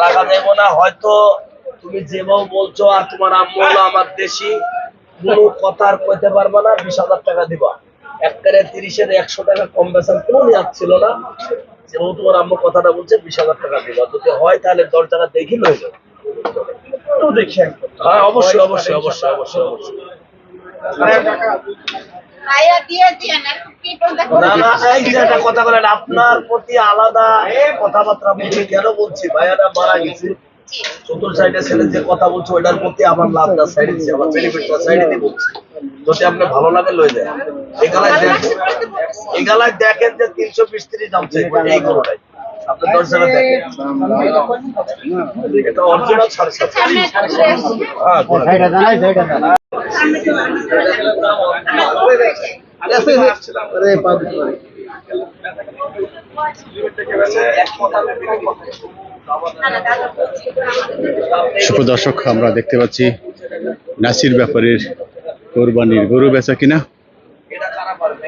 রাখা যাব না হয়তো তুমি যেভাবে বলছো আর তোমার আম্মু আমার দেশি কোনো কথা আর কইতে পারবা না বিশ হাজার টাকা দিবা। একবারে তিরিশের একশো টাকা কম বেতন কোনো নেওয়ার ছিল না। যেহেতু তোমার আম্মু কথাটা বলছে বিশ হাজার টাকা দিবা। যদি হয় তাহলে দশ টাকা দেখি লয়ে যাবে হ্যাঁ অবশ্যই অবশ্যই অবশ্যই অবশ্যই অবশ্যই। কথা বলেন আপনার প্রতি আলাদা কথাবার্তা বলছি কেন বলছি? ভাইয়াটা মারা গেছে। চতুর সাইডে ছেলে যে কথা বলছে ওইটার প্রতি আমার লাভটা সাইড দিচ্ছে আমার বেনিফিটটা সাইডে দিয়ে বলছি। যদি আপনি ভালো লাগে লয়ে যায় এগালায় দেখেন এগালায় দেখেন যে তিনশো বিশ তিরিশ দাম এই গরুটাই আপনি দশ টাকা এটা অরিজিনাল সাড়ে সাতশো। হ্যাঁ সুপ্রদর্শক আমরা দেখতে পাচ্ছি নাসির ব্যাপারের কোরবানির গরু বেচা কিনা এটা কারা পারবে? এই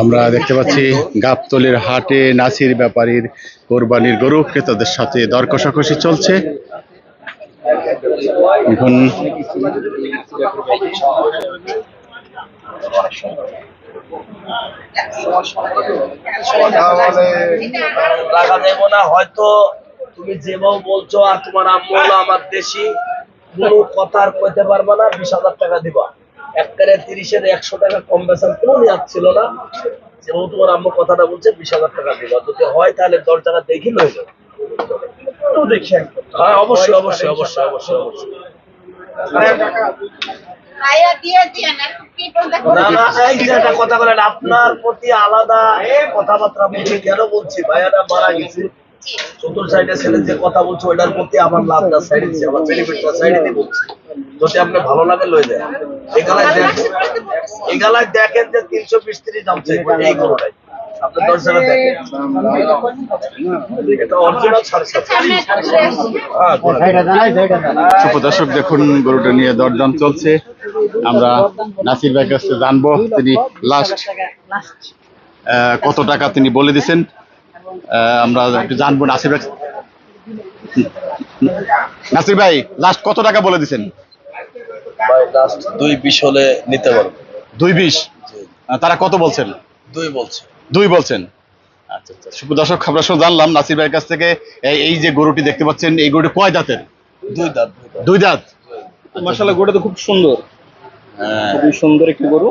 আমরা দেখতে পাচ্ছি গাবতলের হাটে নাসির ব্যাপারীর কোরবানির গরু ক্রেতাদের সাথে দর কষাকষি চলছে। এখন রাখা যাব না হয়তো তুমি যেভাবে বলছো আর তোমার আম্মু হলো আমার দেশি কোনো কথা আর কইতে পারবা না বিশ হাজার টাকা দিবা। একবারে তিরিশের একশো টাকা কম বেতন কোনো নেওয়ার ছিল না। যেহেতু তোমার আম্মু কথাটা বলছে বিশ হাজার টাকা দিবা। যদি হয় তাহলে দশ টাকা দেখি লয়ে যাবে হ্যাঁ অবশ্যই অবশ্যই অবশ্যই অবশ্যই অবশ্যই। কথা বলেন আপনার প্রতি আলাদা কথাবার্তা বলছি কেন বলছি? ভাইয়াটা মারা গেছে। চতুর সাইডে ছেলে যে কথা বলছে ওইটার প্রতি আমার লাভটা সাইড দিচ্ছে আমার বেনিফিটটা সাইড দিয়ে বলছি। যদি আপনি ভালো লাগে লয়ে যায় এগালায় দেখেন এগালায় দেখেন যে তিনশো বিশ তিরিশ দাম এই গরুটাই আপনি দশ দেখেন। এটা অরিজিনাল সাড়ে সাতশো। হ্যাঁ দেখুন গরুটা নিয়ে দরদাম চলছে। আমরা নাসির ভাইয়ের কাছে জানব তিনি লাস্ট কত টাকা তিনি বলে দিয়েছেন। আহ, আমরা একটু জানব নাসির ভাই। নাসির ভাই লাস্ট কত টাকা বলে লাস্ট দুই বিশ হলে নিতে পারব। দুই বিশ? আহ, তারা কত বলছেন? দুই বলছে। দুই বলছেন। আচ্ছা আচ্ছা। আমরা শুধু জানলাম নাসির ভাইয়ের কাছ থেকে এই যে গরুটি দেখতে পাচ্ছেন এই গরুটি কয় দাঁতের? দুই দাঁত দুই দাঁত। মাসাল্লাহ গরুটা তো খুব সুন্দর। খুবই সুন্দর একটি গরু।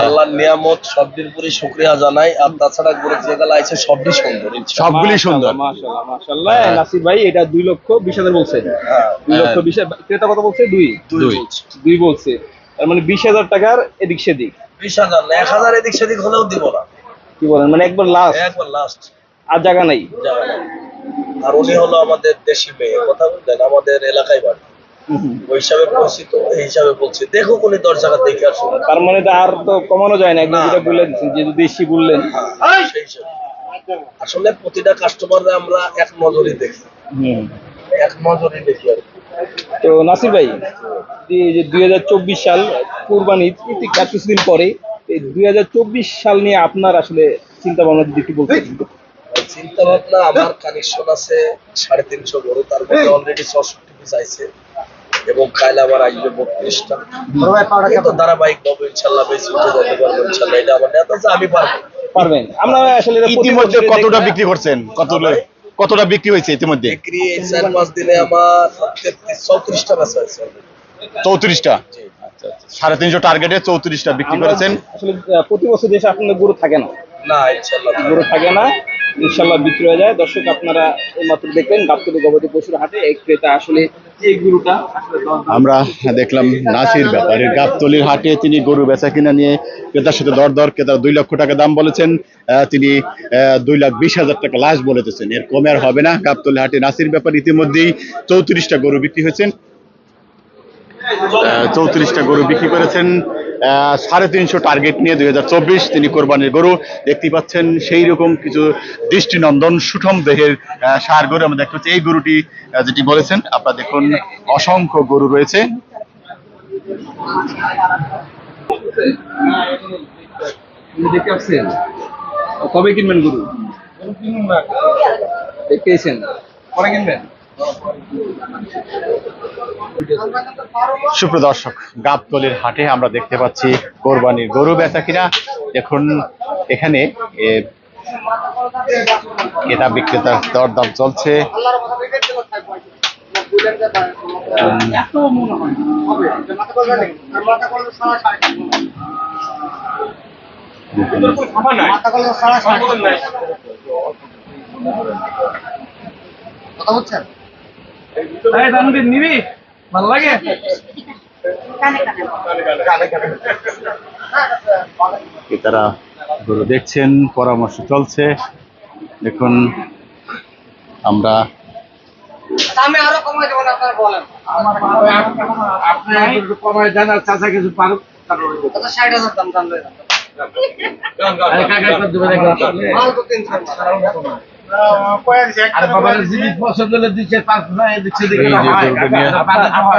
আল্লাহর নিয়ামত সবটির উপরে শুক্রিয়া জানাই। আর তাছাড়া গরু যে গেলা আছে সবটি সুন্দর সবগুলি সুন্দর। মাশাল্লাহ মাশাল্লাহ হ্যাঁ। নাসির ভাই এটা দুই লক্ষ বিশ হাজার বলছে। হ্যাঁ, লক্ষ বিশ হাজার ক্রেতা কত বলছে? দুই। দুই দুই। বলছে। তার মানে বিশ হাজার টাকার এদিক সেদিক। বিশ হাজার না এক হাজার এদিক সেদিক হলেও দিব না। কি বলেন? মানে একবার লাস্ট একবার লাস্ট আর জায়গা নাই। আর উনি হলো আমাদের দেশি মেয়ে কথা বললেন আমাদের এলাকায় বাড়ি। ওই হিসাবে পরিচিত এই হিসাবে বলছি। দেখো উনি দশ দেখে আসুন তার মানে আর তো কমানো যায় না একদম যেটা বলে দিচ্ছেন দেশি বললেন। সেই হিসাবে। আসলে প্রতিটা কাস্টমাররা আমরা এক নজরে দেখি। এক নজরে দেখি আর তো নাসির ভাই যে দুই হাজার চব্বিশ সাল কুরবানি ঠিক আর কিছুদিন পরে এই দুই হাজার চব্বিশ সাল নিয়ে আপনার আসলে চিন্তা ভাবনা যদি একটু বলতেন। চিন্তা ভাবনা আমার কানেকশন আছে সাড়ে তিনশো বড় তার মধ্যে অলরেডি ছষট্টি পিস আইছে। এবং কাইলে আবার আসবে বত্রিশটা কিন্তু ধারাবাহিক ভাবে ইনশাল্লাহ বেশি উঠে যেতে পারব ইনশাল্লাহ। এটা আমার নেতা আছে, আমি পারব। পারবেন। আমরা আসলে ইতিমধ্যে কতটা বিক্রি করছেন? কতটা কতটা বিক্রি হয়েছে ইতিমধ্যে? বিক্রি এই চার পাঁচ দিনে আমার চৌত্রিশটা বেচা হয়েছে। চৌত্রিশটা? সাড়ে তিনশো টার্গেটে চৌত্রিশটা বিক্রি করেছেন। আসলে প্রতি বছর দেশে আপনাদের গরু থাকে না। না ইনশাল্লাহ গরু থাকে না ইনশাল্লাহ বিক্রি হয়ে যায়। দর্শক আপনারা এইমাত্র দেখলেন গাবতলী গবাদি পশুর হাটে। এক ক্রেতা আসলে এই গরুটা? আমরা দেখলাম নাসির ব্যাপারীর গাবতলির হাটে তিনি গরু বেচা কিনা নিয়ে ক্রেতার সাথে দর দর ক্রেতা দুই লক্ষ টাকা দাম বলেছেন। আহ, তিনি আহ, দুই লাখ বিশ হাজার টাকা লাশ বলেছেন। এর কমে আর হবে না। গাবতলি হাটে নাসির ব্যাপার ইতিমধ্যেই চৌত্রিশটা গরু বিক্রি হয়েছেন। চৌত্রিশটা গরু বিক্রি করেছেন। সাড়ে তিনশো টার্গেট নিয়ে দুই হাজার চব্বিশ তিনি কোরবানির গরু। দেখতে পাচ্ছেন সেই রকম কিছু দৃষ্টিনন্দন সুঠম দেহের সার গরু আমরা দেখতে পাচ্ছি। এই গরুটি যেটি বলেছেন আপনারা দেখুন অসংখ্য গরু রয়েছে। দেখতে পাচ্ছেন কবে কিনবেন গরু? দেখতে এসেছেন? পরে কিনবেন? সুপ্রদর্শক গাবতলির হাটে আমরা দেখতে পাচ্ছি কোরবানির গরু বেচা কিনা। এখন এখানে এ, ক্রেতা বিক্রেতার দরদাম চলছে। উম, এই দামকে নিবি? ভালো লাগে? গরু দেখছেন পরামর্শ চলছে। দেখুন আমরা দামে আরও কমাই আপনারা বলেন। দেন আর চাচা কিছু পারুক কত ষাট হাজার দাম দাম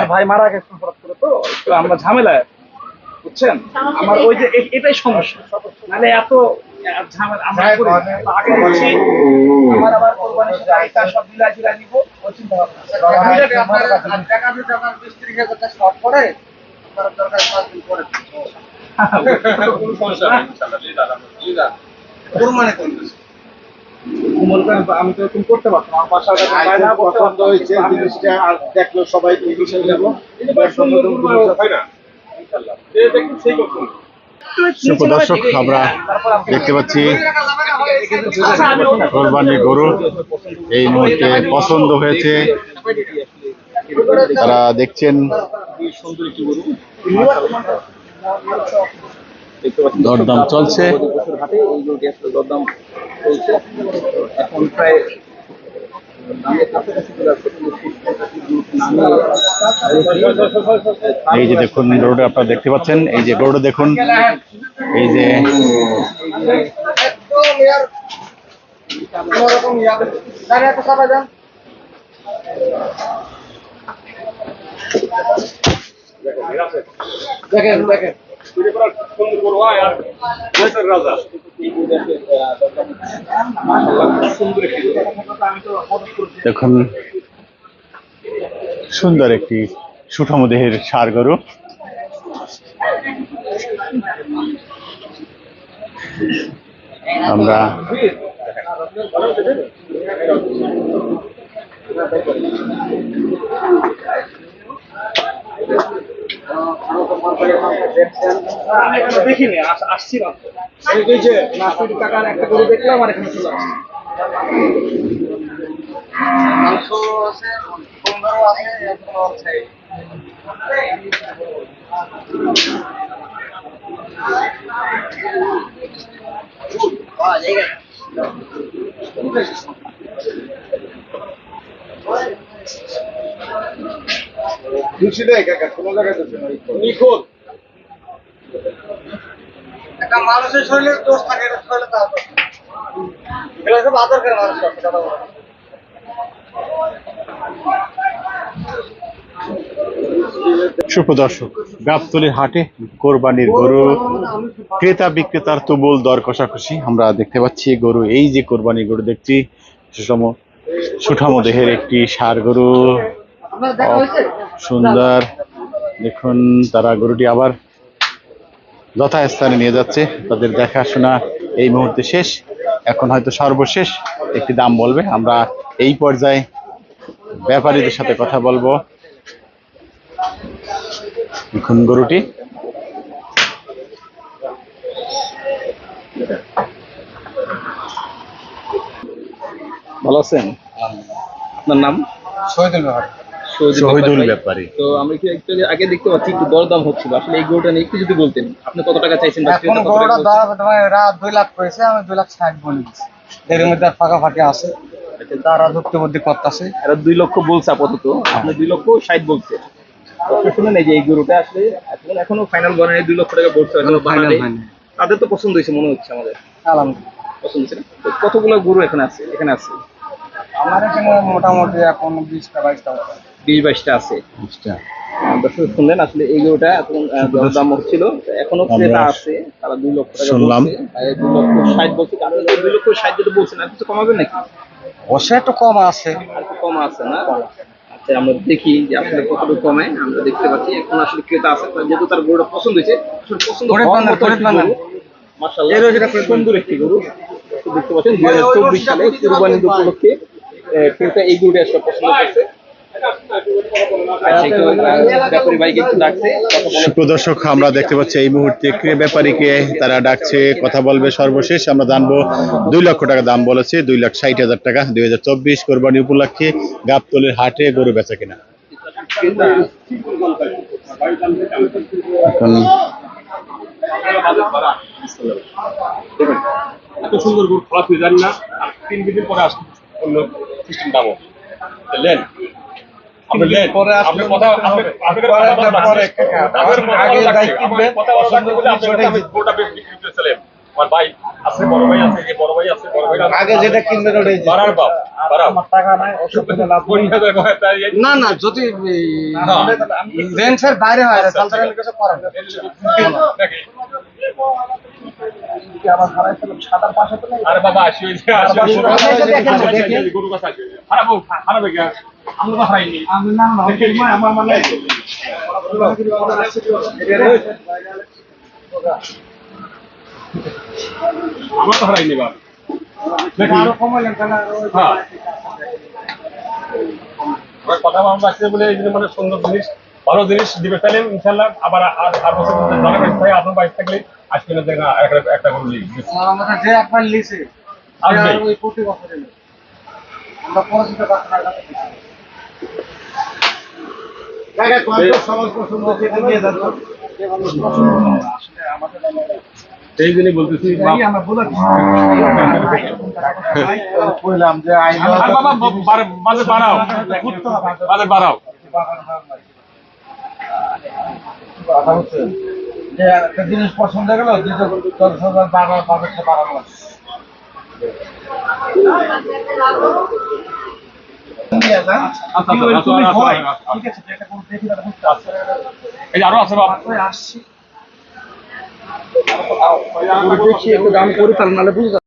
ভাই। মারা গেছে তো আমরা ঝামেলায় বুঝছেন? আমার ওই যে এটাই সমস্যা। নাহলে এত আমরা আগে আবার কোরবানির সাথে সব নিব কুরবানি করবেন আমি তো এরকম করতে পারতাম। আমার বাসার কাছে বাইরে পছন্দ হয়েছে জিনিসটা আর দেখল সবাই এই বিষয় সুপ্রদর্শক আমরা দেখতে পাচ্ছি কোরবানির গরু। এই মুহূর্তে পছন্দ হয়েছে। তারা দেখছেন। দরদাম চলছে। এই দরদাম চলছে। এখন প্রায় দামের কাছাকাছি চলে আসছে কিন্তু এই যে দেখুন গরুটা আপনারা দেখতে পাচ্ছেন এই যে গরুটা দেখুন এই যে দেখেন দেখেন। দেখুন সুন্দর একটি সুঠম দেহের সার গরু। আমরা দেখিনি আস- আসছি মাত্র নাসির কাকার একটা গরু দেখলাম আর এখানে চলে আসছি। মাংস আছে পনেরো আছে খুশি দেয় কাকা কোনো জায়গায় নিখোঁজ একটা মানুষের শরীরে দোষ থাকে এটা শরীরে তার দোষ নেই। সব আদর করে মানুষ কথা বলে। সুপ্রদর্শক গাবতলির হাটে কোরবানির গরু ক্রেতা বিক্রেতার তুমুল দর কষাকষি আমরা দেখতে পাচ্ছি গরু এই যে কোরবানির গরু দেখছি সুষম সুঠাম দেহের একটি সার গরু সুন্দর। দেখুন, তারা গরুটি আবার যথাস্থানে নিয়ে যাচ্ছে। তাদের দেখাশোনা এই মুহূর্তে শেষ। এখন হয়তো সর্বশেষ একটি দাম বলবে। আমরা এই পর্যায়ে ব্যাপারীদের সাথে কথা বলব। দেখুন গরুটি। ভালো আছেন? আপনার নাম? শহীদুল ব্যাপারে। শহীদুল ব্যাপারী। তো আমি কি একটু আগে দেখতে পাচ্ছি একটু দরদাম হচ্ছিল। আসলে এই গরুটা নিয়ে একটু যদি বলতেন আপনি কত টাকা চাইছেন এখন গরুটা? তোমার দুই লাখ করেছে আমি দুই লাখ ষাট বলে দিচ্ছি। এর মধ্যে আর ফাঁকা ফাঁকি আছে তারা ধরতে বুদ্ধি করতেছে। এরা দুই লক্ষ বলছে আপাতত। আপনি দুই লক্ষ ষাট বলছে। আপনি শুনেন এই যে এই গরুটা আসলে এখনও ফাইনাল গণনায় দুই লক্ষ টাকা বলছে এখনও হয়নি। তাদের তো পছন্দ হয়েছে মনে হচ্ছে আমাদের। আলহামদুলিল্লাহ। পছন্দ হয়েছে কতগুলো গরু এখানে আছে? এখানে আছে। আমার এখানে মোটামুটি এখন বিশটা বাইশটা বিশ বাইশটা আছে। আহ, দর্শক শুনলেন আসলে এই গরুটা এখন দাম হচ্ছিল। এখনও ক্রেতা আছে তারা দুই লক্ষ টাকা শুনলাম। বলছে। আর এই দুই লক্ষ ষাট বলছে আপনি দুই লক্ষ ষাট যেটা বলছেন আর কিছু কমাবেন নাকি? অবশ্যই একটু কম আছে। আর কম আছে না? আচ্ছা আমরা দেখি যে আসলে কতটুকু কমে। আমরা দেখতে পাচ্ছি এখন আসলে ক্রেতা আছে যেহেতু তার গরুটা পছন্দ হয়েছে পছন্দ বানান। গরু। সুন্দর একটি গরু। দেখতে পাচ্ছেন দুই হাজার চব্বিশ সালে কুরবানি ঈদ উপলক্ষে ক্রেতা এই গরুটা আসলে পছন্দ করছে। সুপ্রদর্শক আমরা দেখতে পাচ্ছি এই মুহূর্তে ক্রে ব্যাপারীকে তারা ডাকছে কথা বলবে সর্বশেষ। আমরা জানব দুই লক্ষ টাকা দাম বলেছে দুই লাখ ষাট হাজার টাকা দুই হাজার চব্বিশ কোরবানি উপলক্ষে গাবতলের হাটে গরু বেচা কিনা। এত সুন্দর গরু খারাপ হয়ে যান না। তিন দিন পরে আসুন অন্য সিস্টেম দামও লেন পরে আমার ভাই আছে বড় ভাই আছে এই বড় ভাই আছে বড় ভাই আগে যেটা কিনবেন ওটাই যে- বাড়ার বাপ আমার টাকা নাই না না যদি। রেঞ্জের বাইরে হয় কিছু নেই। আরে বাবা আসি ওই যে আসি বাবা, গরু কাছে দেখেন, আসি, দেখেন। আসি, গরু কাছে আসি। খারাপ খারাপ গেছে আমরা তো হারাইনি আমি না না ওই সময় আমার মানে আমরা তো হারাইনি বা আরও কমাইলেন তাহলে ওই- হ্যাঁ। আমার বলে এই মানে সুন্দর জিনিস ভালো জিনিস দিবে তাহলে ইনশাল্লাহ আবার আর আর বছর মধ্যে জানা থাকে আপনার বাইশ থাকলে আজকে না দেখা একটা একটা গরু লিখ আর আমাদের যে একবার লিছে আসবে। ওই প্রতি বছরে আমরা পরিচিত কাস্টমার কাছে কত সমাজ পছন্দ সেটা নিয়ে যান তো। সেই জন্যই বলতেছি বাজে বাড়াও। বাজে একটা জিনিস পছন্দ গেল দশ হাজার বারো বাজারটা বাড়ানো আরও আছে বাবা ওই আসছি। দেখি একটু দাম করি তাহলে নাহলে বুঝতে